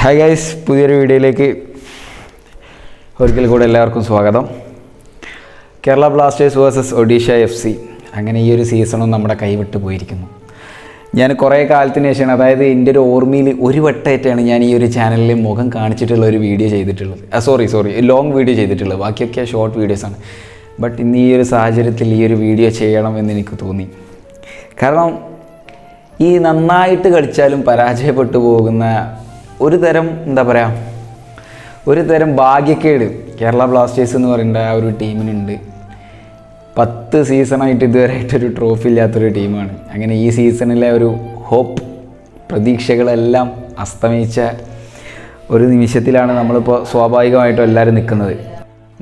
Hi guys പുതിയൊരു വീഡിയോയിലേക്ക് ഒരിക്കൽ കൂടെ എല്ലാവർക്കും സ്വാഗതം. Kerala Blasters versus Odisha F C അങ്ങനെ ഈ ഒരു സീസണും നമ്മുടെ കൈവിട്ട് പോയിരിക്കുന്നു. ഞാൻ കുറേ കാലത്തിന് ശേഷമാണ് അതായത് എന്റെ ഒരു ഓർമ്മയിൽ ഒരു വട്ടമായിട്ടാണ് ഞാൻ ഈ ഒരു ചാനലിൽ മുഖം കാണിച്ചിട്ടുള്ള ഒരു വീഡിയോ ചെയ്തിട്ടുള്ളത്. സോറി സോറി ലോങ് വീഡിയോ ചെയ്തിട്ടുള്ളത്. ബാക്കിയൊക്കെ ഷോർട്ട് വീഡിയോസാണ് ബട്ട് ഇന്ന് ഈ ഒരു സാഹചര്യത്തിൽ ഈ ഒരു വീഡിയോ ചെയ്യണം എന്ന് എനിക്ക് തോന്നി. കാരണം ഈ നന്നായിട്ട് കളിച്ചാലും പരാജയപ്പെട്ടു പോകുന്ന ഒരു തരം എന്താ പറയുക ഒരു തരം ഭാഗ്യക്കേട് കേരള ബ്ലാസ്റ്റേഴ്സ് എന്ന് പറയുന്ന ആ ഒരു ടീമിനുണ്ട്. പത്ത് സീസണായിട്ട് ഇതുവരെയായിട്ടൊരു ട്രോഫി ഇല്ലാത്തൊരു ടീമാണ്. അങ്ങനെ ഈ സീസണിലെ ഒരു ഹോപ്പ് പ്രതീക്ഷകളെല്ലാം അസ്തമിച്ച ഒരു നിമിഷത്തിലാണ് നമ്മളിപ്പോൾ സ്വാഭാവികമായിട്ടും എല്ലാവരും നിൽക്കുന്നത്.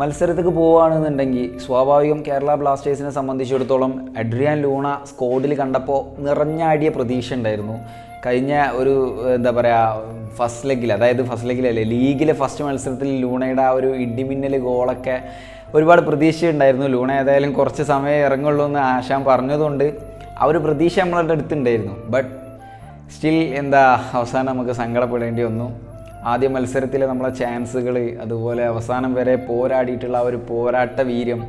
മത്സരത്തേക്ക് പോവുകയാണെന്നുണ്ടെങ്കിൽ സ്വാഭാവികം കേരള ബ്ലാസ്റ്റേഴ്സിനെ സംബന്ധിച്ചിടത്തോളം അഡ്രിയാൻ ലൂണ സ്കോഡിൽ കണ്ടപ്പോൾ നിറഞ്ഞാടിയ പ്രതീക്ഷ ഉണ്ടായിരുന്നു. കഴിഞ്ഞ ഒരു എന്താ പറയുക ഫസ്റ്റ് ലെഗിൽ അതായത് ഫസ്റ്റ് ലെഗിലല്ലേ ലീഗിലെ ഫസ്റ്റ് മത്സരത്തിൽ ലൂണയുടെ ആ ഒരു ഇടിമിന്നൽ ഗോളൊക്കെ ഒരുപാട് പ്രതീക്ഷയുണ്ടായിരുന്നു ലൂണ ഏതായാലും കുറച്ച് സമയം ഇറങ്ങുള്ളൂ എന്ന് ആശാൻ പറഞ്ഞതുകൊണ്ട് ആ ഒരു പ്രതീക്ഷ നമ്മളുടെ അടുത്തുണ്ടായിരുന്നു ബട്ട് സ്റ്റിൽ എന്താ അവസാനം നമുക്ക് സങ്കടപ്പെടേണ്ടി വന്നു. ആദ്യ മത്സരത്തിലെ നമ്മളെ ചാൻസുകൾ അതുപോലെ അവസാനം വരെ പോരാടിയിട്ടുള്ള ആ ഒരു പോരാട്ട വീര്യം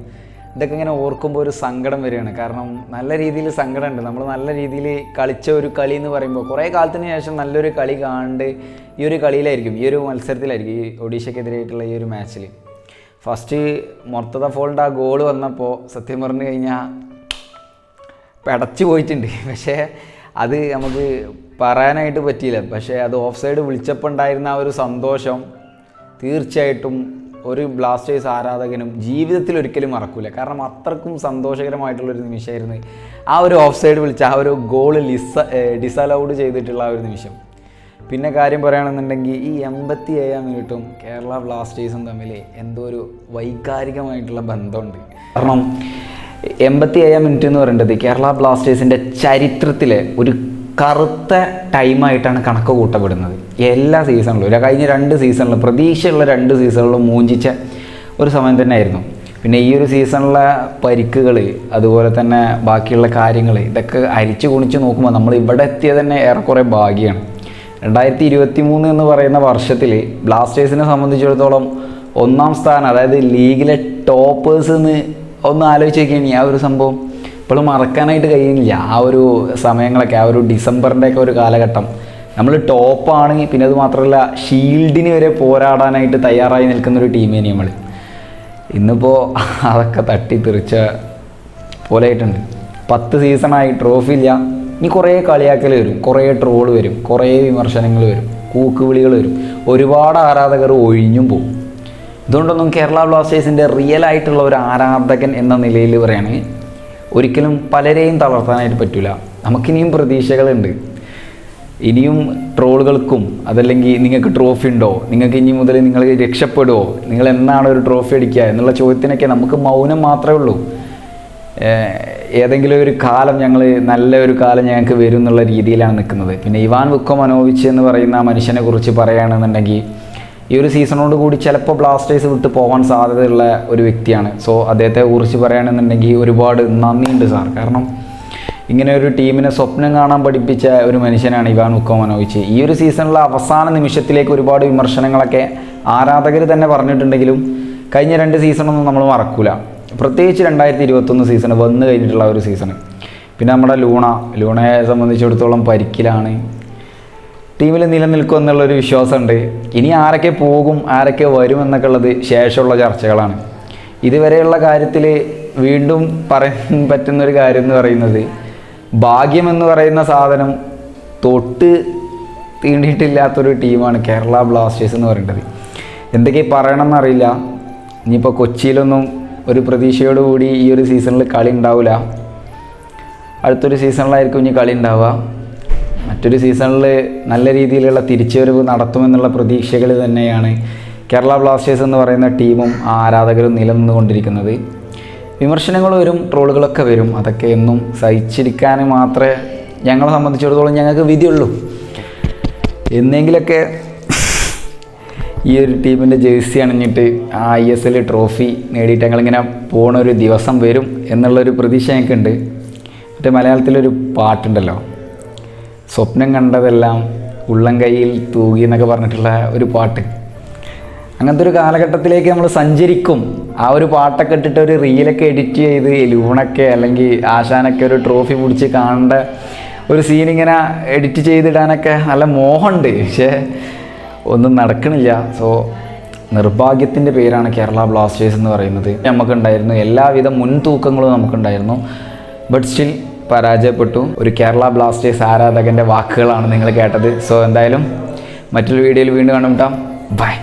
ഇതൊക്കെ ഇങ്ങനെ ഓർക്കുമ്പോൾ ഒരു സങ്കടം വരികയാണ്. കാരണം നല്ല രീതിയിൽ സങ്കടമുണ്ട്. നമ്മൾ നല്ല രീതിയിൽ കളിച്ച ഒരു കളി എന്ന് പറയുമ്പോൾ കുറേ കാലത്തിന് ശേഷം നല്ലൊരു കളി കാണണ്ട് ഈ ഒരു കളിയിലായിരിക്കും ഈ ഒരു മത്സരത്തിലായിരിക്കും ഈ ഒഡീഷയ്ക്കെതിരായിട്ടുള്ള ഈ ഒരു മാച്ചിൽ ഫസ്റ്റ് മൊത്തത ഫോളിന്റെ ആ ഗോൾ വന്നപ്പോൾ സത്യം പറഞ്ഞു കഴിഞ്ഞാൽ പടച്ചു പോയിട്ടുണ്ട്. പക്ഷേ അത് നമുക്ക് പറയാനായിട്ട് പറ്റിയില്ല. പക്ഷേ അത് ഓഫ് സൈഡ് വിളിച്ചപ്പോൾ ഉണ്ടായിരുന്ന ആ ഒരു സന്തോഷം തീർച്ചയായിട്ടും ഒരു ബ്ലാസ്റ്റേഴ്സ് ആരാധകനും ജീവിതത്തിൽ ഒരിക്കലും മറക്കൂല. കാരണം അത്രക്കും സന്തോഷകരമായിട്ടുള്ളൊരു നിമിഷമായിരുന്നു ആ ഒരു ഓഫ് സൈഡ് വിളിച്ച ആ ഒരു ഗോൾ ലിസ ഡിസലൗഡ് ചെയ്തിട്ടുള്ള ആ ഒരു നിമിഷം. പിന്നെ കാര്യം പറയുകയാണെന്നുണ്ടെങ്കിൽ ഈ എൺപത്തി ഏഴാം മിനിറ്റും കേരള ബ്ലാസ്റ്റേഴ്സും തമ്മിൽ എന്തോ ഒരു വൈകാരികമായിട്ടുള്ള ബന്ധമുണ്ട്. കാരണം എൺപത്തി ഏഴാം മിനിറ്റ് എന്ന് പറയുന്നത് കേരള ബ്ലാസ്റ്റേഴ്സിന്റെ ചരിത്രത്തിലെ ഒരു കറുത്ത ടൈമായിട്ടാണ് കണക്ക് കൂട്ടപ്പെടുന്നത്. എല്ലാ സീസണിലും കഴിഞ്ഞ രണ്ട് സീസണിലും പ്രതീക്ഷയുള്ള രണ്ട് സീസണിലും മൂഞ്ചിച്ച ഒരു സമയം തന്നെ ആയിരുന്നു പിന്നെ ഈ ഒരു സീസണിലെ പരിക്കുകൾ അതുപോലെ തന്നെ ബാക്കിയുള്ള കാര്യങ്ങൾ ഇതൊക്കെ അരിച്ചു കുണിച്ച് നോക്കുമ്പോൾ നമ്മൾ ഇവിടെ എത്തിയത് തന്നെ ഏറെക്കുറെ ഭാഗ്യമാണ്. രണ്ടായിരത്തി ഇരുപത്തി മൂന്ന് എന്ന് പറയുന്ന വർഷത്തിൽ ബ്ലാസ്റ്റേഴ്സിനെ സംബന്ധിച്ചിടത്തോളം ഒന്നാം സ്ഥാനം അതായത് ലീഗിലെ ടോപ്പേഴ്സ് എന്ന് ഒന്ന് ആലോചിച്ച് നോക്കിയാണ് ആ ഒരു സംഭവം ഇപ്പോഴും മറക്കാനായിട്ട് കഴിയുന്നില്ല. ആ ഒരു സമയങ്ങളൊക്കെ ആ ഒരു ഡിസംബറിന്റെ ഒക്കെ ഒരു കാലഘട്ടം. നമ്മൾ ടോപ്പാണ് പിന്നെ അത് മാത്രമല്ല ഷീൽഡിന് വരെ പോരാടാനായിട്ട് തയ്യാറായി നിൽക്കുന്ന ഒരു ടീമേനി നമ്മൾ ഇന്നിപ്പോൾ അതൊക്കെ തട്ടിത്തെറിച്ച പോലെ ആയിട്ടുണ്ട് പത്ത് സീസണായി ട്രോഫി ഇല്ല. ഇനി കുറേ കളിയാക്കൽ വരും. കുറേ ട്രോൾ വരും. കുറേ വിമർശനങ്ങൾ വരും. കൂക്കുവിളികൾ വരും. ഒരുപാട് ആരാധകർ ഒഴിഞ്ഞും പോകും. ഇതുകൊണ്ടൊന്നും കേരള ബ്ലാസ്റ്റേഴ്സിന്റെ റിയൽ ആയിട്ടുള്ള ഒരു ആരാധകൻ എന്ന നിലയിൽ പറയുകയാണെങ്കിൽ ഒരിക്കലും പലരെയും തളർത്താനായിട്ട് പറ്റില്ല നമുക്കിനിയും പ്രതീക്ഷകളുണ്ട്. ഇനിയും ട്രോളുകൾക്കും അതല്ലെങ്കിൽ നിങ്ങൾക്ക് ട്രോഫി ഉണ്ടോ നിങ്ങൾക്ക് ഇനി മുതൽ നിങ്ങൾ രക്ഷപ്പെടുമോ നിങ്ങൾ എന്നാണ് ഒരു ട്രോഫി അടിക്കുക എന്നുള്ള ചോദ്യത്തിനൊക്കെ നമുക്ക് മൗനം മാത്രമേ ഉള്ളൂ. ഏതെങ്കിലും ഒരു കാലം ഞങ്ങൾ നല്ലൊരു കാലം ഞങ്ങൾക്ക് വരും എന്നുള്ള രീതിയിലാണ് നിൽക്കുന്നത്. പിന്നെ ഇവാൻ വുക്കോ മനോവിച്ച് എന്ന് പറയുന്ന ആ മനുഷ്യനെ കുറിച്ച് പറയുകയാണെന്നുണ്ടെങ്കിൽ ഈ ഒരു സീസണോട് കൂടി ചിലപ്പോൾ ബ്ലാസ്റ്റേഴ്സ് വിട്ട് പോകാൻ സാധ്യതയുള്ള ഒരു വ്യക്തിയാണ്. സോ അദ്ദേഹത്തെ കുറിച്ച് പറയുകയാണെന്നുണ്ടെങ്കിൽ ഒരുപാട് നന്ദിയുണ്ട് സാർ കാരണം ഇങ്ങനെ ഒരു ടീമിനെ സ്വപ്നം കാണാൻ പഠിപ്പിച്ച ഒരു മനുഷ്യനാണ് ഇവാൻ ഉക്കോമനോവിച്ച്. ഈ ഒരു സീസണിലെ അവസാന നിമിഷത്തിലേക്ക് ഒരുപാട് വിമർശനങ്ങളൊക്കെ ആരാധകർ തന്നെ പറഞ്ഞിട്ടുണ്ടെങ്കിലും കഴിഞ്ഞ രണ്ട് സീസണൊന്നും നമ്മൾ മറക്കൂല. പ്രത്യേകിച്ച് രണ്ടായിരത്തി ഇരുപത്തൊന്ന് സീസൺ വന്നു കഴിഞ്ഞിട്ടുള്ള ഒരു സീസൺ പിന്നെ നമ്മുടെ ലൂണ. ലൂണയെ സംബന്ധിച്ചിടത്തോളം പരിക്കിലാണ്. ടീമിൽ നിലനിൽക്കും എന്നുള്ളൊരു വിശ്വാസമുണ്ട്. ഇനി ആരൊക്കെ പോകും ആരൊക്കെ വരും എന്നൊക്കെ ഉള്ളത് ശേഷമുള്ള ചർച്ചകളാണ്. ഇതുവരെയുള്ള കാര്യത്തിൽ വീണ്ടും പറയാൻ പറ്റുന്നൊരു കാര്യം എന്ന് പറയുന്നത് ഭാഗ്യമെന്ന് പറയുന്ന സാധനം തൊട്ട് തീണ്ടിയിട്ടില്ലാത്തൊരു ടീമാണ് കേരള ബ്ലാസ്റ്റേഴ്സ് എന്ന് പറയുന്നത്. എന്തൊക്കെ പറയണമെന്നറിയില്ല. ഇനിയിപ്പോൾ കൊച്ചിയിലൊന്നും ഒരു പ്രതീക്ഷയോടുകൂടി ഈ ഒരു സീസണിൽ കളി ഉണ്ടാവില്ല. അടുത്തൊരു സീസണിലായിരിക്കും ഇനി കളി ഉണ്ടാവുക. മറ്റൊരു സീസണിൽ നല്ല രീതിയിലുള്ള തിരിച്ചുവരവ് നടത്തുമെന്നുള്ള പ്രതീക്ഷകൾ തന്നെയാണ് കേരള ബ്ലാസ്റ്റേഴ്സ് എന്ന് പറയുന്ന ടീമും ആ ആരാധകരും നിലനിന്നുകൊണ്ടിരിക്കുന്നത്. വിമർശനങ്ങൾ വരും ട്രോളുകളൊക്കെ വരും. അതൊക്കെ എന്നും സഹിച്ചിരിക്കാൻ മാത്രമേ ഞങ്ങളെ സംബന്ധിച്ചിടത്തോളം ഞങ്ങൾക്ക് വിധിയുള്ളൂ. എന്നെങ്കിലൊക്കെ ഈ ഒരു ടീമിന്റെ ജേഴ്സി അണിഞ്ഞിട്ട് ആ ഐ എസ് എൽ ട്രോഫി നേടിയിട്ട് ഞങ്ങളിങ്ങനെ പോണ ഒരു ദിവസം വരും എന്നുള്ളൊരു പ്രതീക്ഷ ഞങ്ങൾക്കുണ്ട്. മറ്റേ മലയാളത്തിലൊരു പാട്ടുണ്ടല്ലോ. സ്വപ്നം കണ്ടതെല്ലാം ഉള്ളം കയ്യിൽ തൂകി എന്നൊക്കെ പറഞ്ഞിട്ടുള്ള ഒരു പാട്ട്. അങ്ങനത്തെ ഒരു കാലഘട്ടത്തിലേക്ക് നമ്മൾ സഞ്ചരിക്കും. ആ ഒരു പാട്ടൊക്കെ ഇട്ടിട്ട് ഒരു റീലൊക്കെ എഡിറ്റ് ചെയ്ത് ലൂണൊക്കെ അല്ലെങ്കിൽ ആശാനൊക്കെ ഒരു ട്രോഫി പിടിച്ച് കാണേണ്ട ഒരു സീൻ ഇങ്ങനെ എഡിറ്റ് ചെയ്തിടാനൊക്കെ നല്ല മോഹമുണ്ട്. പക്ഷേ ഒന്നും നടക്കണില്ല. സോ നിർഭാഗ്യത്തിന്റെ പേരാണ് കേരള ബ്ലാസ്റ്റേഴ്സ് എന്ന് പറയുന്നത്. നമുക്കുണ്ടായിരുന്നു എല്ലാവിധ മുൻതൂക്കങ്ങളും നമുക്കുണ്ടായിരുന്നു. ബട്ട് സ്റ്റിൽ പരാജയപ്പെട്ടു. ഒരു കേരള ബ്ലാസ്റ്റേഴ്സ് ആരാധകന്റെ വാക്കുകളാണ് നിങ്ങൾ കേട്ടത്. സോ എന്തായാലും മറ്റൊരു വീഡിയോയിൽ വീണ്ടും കാണും ബൈ